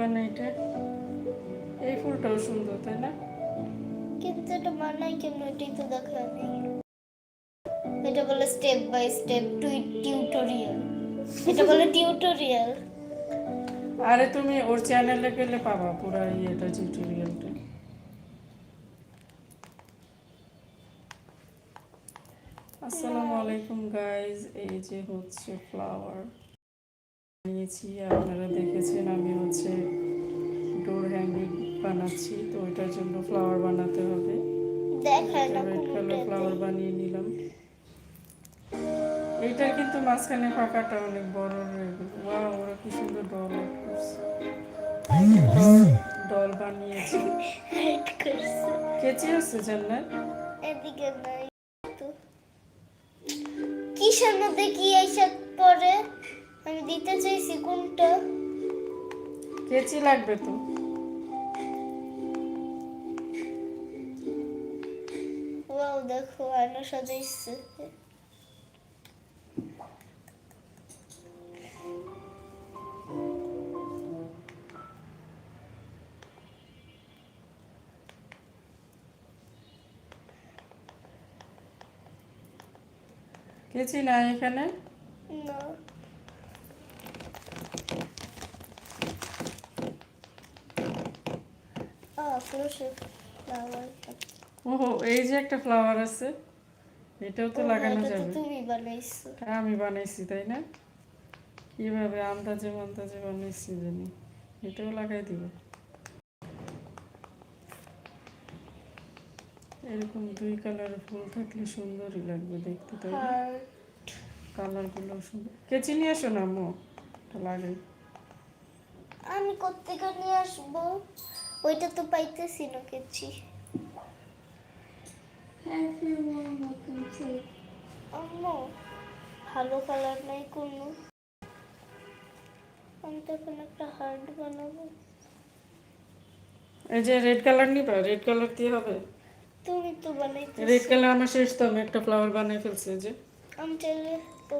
বানাই এটা। এই ফুলটাও সুন্দর তাই না? কিন্তু এটা বানাই কেন এটাই তো দেখা নেই এটা বলে স্টেপ বাই স্টেপ টিউটোরিয়াল এটা বলে টিউটোরিয়াল আরে তুমি ওর চ্যানেলে গেলে পাবা পুরো ইয়েটা টিউটোরিয়ালটা আসসালামু আলাইকুম গাইজ এই যে হচ্ছে ফ্লাওয়ার বানিয়েছি আপনারা দেখেছেন আমি হচ্ছে ডোর হ্যাঙ্গিং বানাচ্ছি তো ওইটার জন্য ফ্লাওয়ার বানাতে হবে। রেড কালার ফ্লাওয়ার বানিয়ে নিলাম। এইটা কিন্তু মাঝখানে ফাঁকাটা অনেক বড় ওয়া ওরা কি সুন্দর ডল ডল বানিয়েছে। কেচি আছে জান্নাত এদিকে নাই তো কিসের মধ্যে কি এসে পড়ে আমি দিতে চাইছি কোনটা? কেচি লাগবে তো। দেখো আয়না সাজাইছে। কেচি না এখানে? না। আ ফ্লোশে ফ্লাওয়ার ওহো এই যে একটা ফ্লাওয়ার আছে এটাও তো লাগানো যাবে। তুমি বানাইছো। হ্যাঁ আমি বানাইছি তাই না? কীভাবে আন্দাজে আন্দাজে বানাইছি জানি। এটাও লাগাই দিব। এরকম দুই কালার ফুল থাকলে সুন্দরই লাগবে দেখতে তাই কালারগুলো সুন্দর। কেচি নিয়ে আসো না মো লাগাই। আমি কোত্থেকে নিয়ে আসব? ওইটা তো পাইতেছি না আম্মু ভালো কালার নাই কোনো। আমি তো এখন একটা হার্ট বানাবো। এই যে রেড কালার নিবা রেড কালার দিয়ে হবে? তুমি তো বানাইছো রেড কালার আমার শেষ তো আমি একটা ফ্লাওয়ার বানিয়ে ফেলছি যে। আমি চাইলে তো